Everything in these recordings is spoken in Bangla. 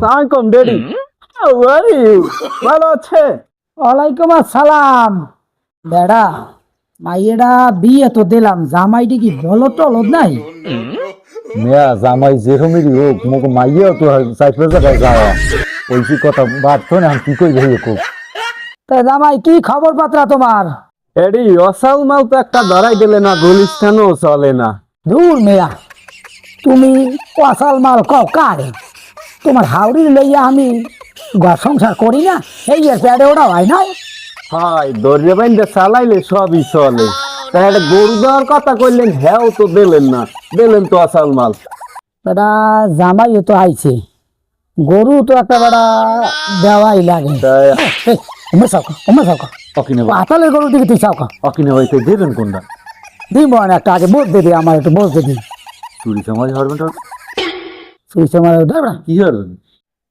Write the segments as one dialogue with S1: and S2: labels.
S1: সালামালাইকুম ডেডি How are you? ভালো আছে?
S2: ওয়ালাইকুম আসসালাম। বেড়া মাইয়েরা বিয়ে তো দিলাম জামাইটি কি বলো টলদ নাই?
S1: মেয়া জামাই যেরকমই হোক মোক মাইয়াও তো চাইপে জায়গায় যাওয়া ওইসি কথা বাদ তো না কি কই ভাই খুব
S2: তা জামাই কি খবর পাত্রা তোমার?
S1: এডি অসাল মাল তো একটা ধরাই দিলে না গুলিস্তানও চলে না।
S2: দূর মেয়া তুমি কসাল মাল কও কারে? তোমার হাওড়ির লইয়া আমি ঘর সংসার করি না এই এর প্যাডে ওটা হয় না
S1: হাই দরিয়া বাইন্দে চালাইলে সবই চলে। তাই একটা গরু দেওয়ার কথা কইলেন হ্যাঁ তো দিলেন না দিলেন তো আসাল মাল।
S2: বেটা জামাইও তো আইছে। গরু তো একটা বেটা দেওয়াই লাগে।
S1: তাই
S2: উমে চাও উমে চাও
S1: অকিনে
S2: পাতালের গরুর দিকে তুই চাও
S1: অকিনে ভাইতে দেবেন কোনটা?
S2: মনে একটা আগে বোঝ দিবি আমার একটু বোঝ দিবি
S1: চুরি সমাজ হরবেন
S2: তুই তোমার ধরবা
S1: কি হরবেন?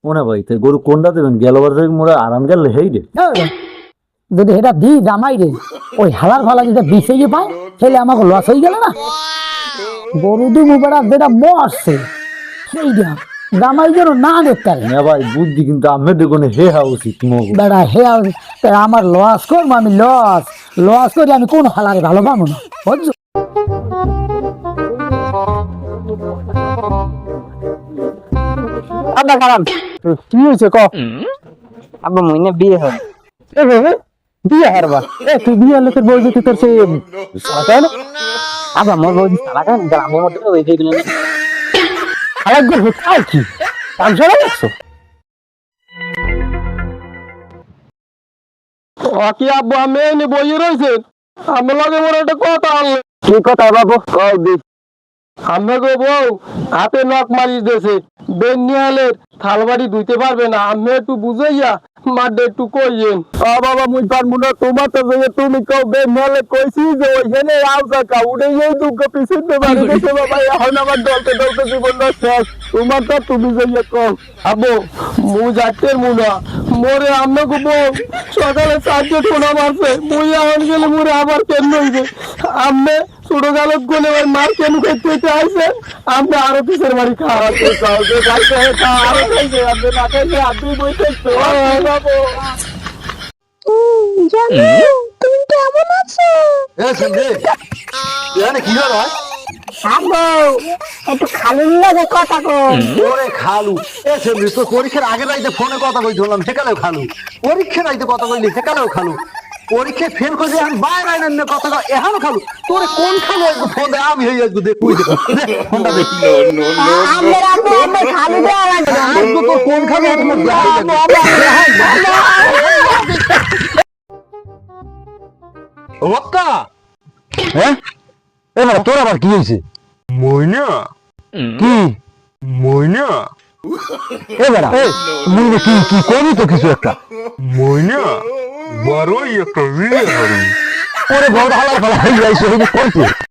S1: ওনা ভাই তাই গরু কোনটা দেবেন? গেলবার মোড়ে আরাম গেলে হেই রে।
S2: যদি এটা দিই জামাই রে ওই হালার ফালা যদি বিষে গিয়ে পায় তাহলে আমাকে লস হয়ে গেল না? গরু দু মুবারা যেটা মরছে সেইটা জামাই যেন না দেখতে
S1: না ভাই বুদ্ধি কিন্তু আমের দেখুন হে হা উচিত
S2: বেড়া হে আমার লস করব আমি লস লস করে আমি কোন হালারে ভালো পাবো না বুঝছ?
S3: খারাপ
S1: কি হয়েছে ক?
S3: আব্বা মইনে বিয়ে হয়।
S1: বিয়ে হারবা এ তুই বিয়ে লোকের তোর
S3: মোর সারা গ্রামের মধ্যে ওই যেগুলো
S1: খারাপ গল্প তাই কি? কি আব্বু আমি এনে বই রয়েছে? আমি লগে মোর একটা কথা আনলে কি কথা বাবু? কও দি। আমি গো বউ, হাতে নখ মারি দিয়েছে বেন থালবাড়ি ধুইতে পারবে না। আমি একটু বুঝাইয়া মাঠে একটু কইয়েন। ও বাবা, মুই পারব না। তোমার তো যে তুমি কও বেন কইছি যে ওইখানে আউসা কা উড়ে এই দুঃখ পিছুতে পারি গেছে বাবা, এখন আমার দলতে দলতে জীবন শেষ তোমার তো তুমি যাইয়া কও। আবো মু যাচ্ছে মুনা মোরে আমি গো বউ, সকালে চারটে টোনা মারছে। মুই এখন গেলে মোরে আবার কেন হইবে? আমি ছোট গালত গলে ওই মার কেন খেতে আইছে? আমি আরও কিসের বাড়ি খাওয়াতে চাও যে খাইতে খা আরও খাইছে আপনি না খাইছে আপনি বইতে তো বাবু এ সন্ধে। এখানে কি হলো
S2: একটু খালি লাগে কথা কই
S4: ওরে খালু এ সেমনি তো পরীক্ষার আগে রাইতে ফোনে কথা কই ধরলাম সেকালেও খালু। পরীক্ষা রাইতে কথা কইলি সেকালেও খালু। পরীক্ষায় ফেল করে এখন বাইরে আইন না কথা এখনও খালু তোরে কোন খালু একটু ফোন দে আমি হয়ে আসব দেখ ফোনটা
S2: আমার আমার আমার খালি
S4: তোর কোন খালু হ্যাঁ এবার তোর আবার কি হয়েছে
S5: মইনা
S4: কি
S5: মইনা
S4: এবার মুই কি কি করবি তো কিছু একটা
S5: মইনা বড়ই একটা
S4: ওরে বড় হালার ফালা হয়ে যাইছে করতে